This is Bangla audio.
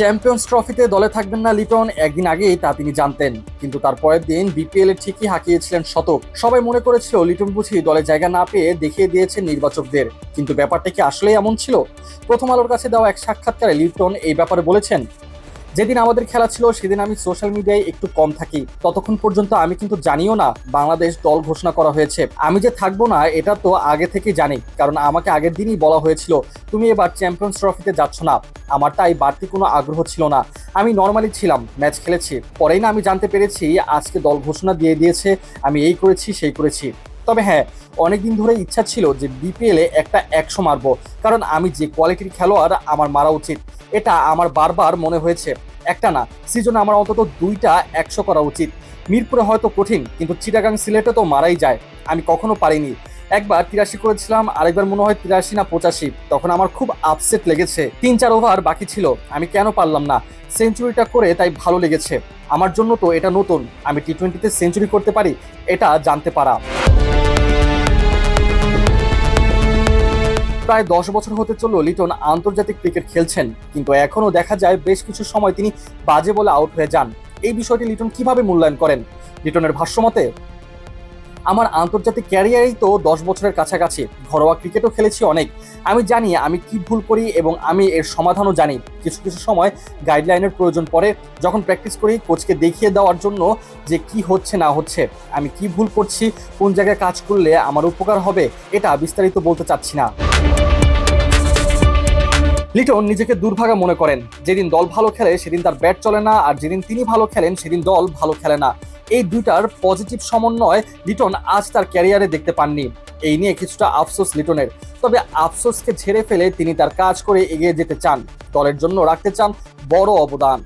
চ্যাম্পিয়ন্স ট্রফিতে দলে থাকবেন না লিটন, একদিন আগেই তা তিনি জানতেন। কিন্তু তার পরের দিন বিপিএল এ ঠিকই হাঁকিয়েছিলেন শতক। সবাই মনে করেছিল লিটন বুঝি দলে জায়গা না পেয়ে দেখিয়ে দিয়েছেন নির্বাচকদের। কিন্তু ব্যাপারটা কি আসলেই এমন ছিল? প্রথম আলোর কাছে দেওয়া এক সাক্ষাৎকারে লিটন এই ব্যাপারে বলেছেন যেদিন আমাদের খেলা ছিল, সেদিন আমি সোশ্যাল মিডিয়ায় একটু কম থাকি। ততক্ষণ পর্যন্ত আমি কিন্তু জানিও না বাংলাদেশ দল ঘোষণা করা হয়েছে। আমি যে থাকব না, এটা তো আগে থেকেই জানি, কারণ আমাকে আগের দিনই বলা হয়েছিল, তুমি এবার চ্যাম্পিয়ন্স ট্রফিতে যাচ্ছ না। আমার তাই বাড়তি কোনো আগ্রহ ছিল না। আমি নর্মালি ছিলাম ম্যাচ খেলেছি। পরেই না আমি জানতে পেরেছি, আজকে দল ঘোষণা দিয়ে দিয়েছে, আমি এই করেছি, সেই করেছি। তবে হ্যাঁ অনেকদিন ধরে ইচ্ছা ছিল যে বিপিএলে একটা একশো মারবো, কারণ আমি যে কোয়ালিটির খেলোয়াড়, আমার মারা উচিত। এটা আমার বারবার মনে হয়েছে। একটা না, সিজনে আমার অন্তত দুইটা একশো করা উচিত। মিরপুরে হয়তো কঠিন, কিন্তু চিটাগাং সিলেটে তো মারাই যায়। আমি কখনো পারিনি। একবার তিরাশি করেছিলাম, আরেকবার মনে হয় তিরাশি না পঁচাশি। তখন আমার খুব আপসেট লেগেছে। তিন চার ওভার বাকি ছিল, আমি কেন পারলাম না? সেঞ্চুরিটা করে তাই ভালো লেগেছে। আমার জন্য তো এটা নতুন। আমি টি টোয়েন্টিতে সেঞ্চুরি করতে পারি, এটা জানতে পারা। প্রায় দশ বছর হতে চলল লিটন আন্তর্জাতিক ক্রিকেট খেলছেন, কিন্তু এখনও দেখা যায় বেশ কিছু সময় তিনি বাজে বলে আউট হয়ে যান। এই বিষয়টি লিটন কীভাবে মূল্যায়ন করেন? লিটনের ভাষ্যমতে, আমার আন্তর্জাতিক ক্যারিয়ারেই তো দশ বছরের কাছাকাছি, ঘরোয়া ক্রিকেটও খেলেছি অনেক। আমি জানি আমি কি ভুল করি এবং আমি এর সমাধানও জানি। কিছু কিছু সময় গাইডলাইনের প্রয়োজন পড়ে, যখন প্র্যাকটিস করি, কোচকে দেখিয়ে দেওয়ার জন্য যে কি হচ্ছে না হচ্ছে, আমি কি ভুল করছি, কোন জায়গায় কাজ করলে আমার উপকার হবে, এটা বিস্তারিত বলতে চাচ্ছি না। লিটন নিজেকে দুর্ভাগা মনে করেন। যেদিন দল ভালো খেলে, সেদিন তার ব্যাট চলে না, আর যেদিন তিনি ভালো খেলেন, সেদিন দল ভালো খেলে না। এই দুইটার পজিটিভ সমন্বয় লিটন আজ তার ক্যারিয়ারে দেখতে পাননি। এই নিয়ে কিছুটা আফসোস লিটনের। তবে আফসোসকে ঝেড়ে ফেলে তিনি তার কাজ করে এগিয়ে যেতে চান। দলের জন্য রাখতে চান বড় অবদান।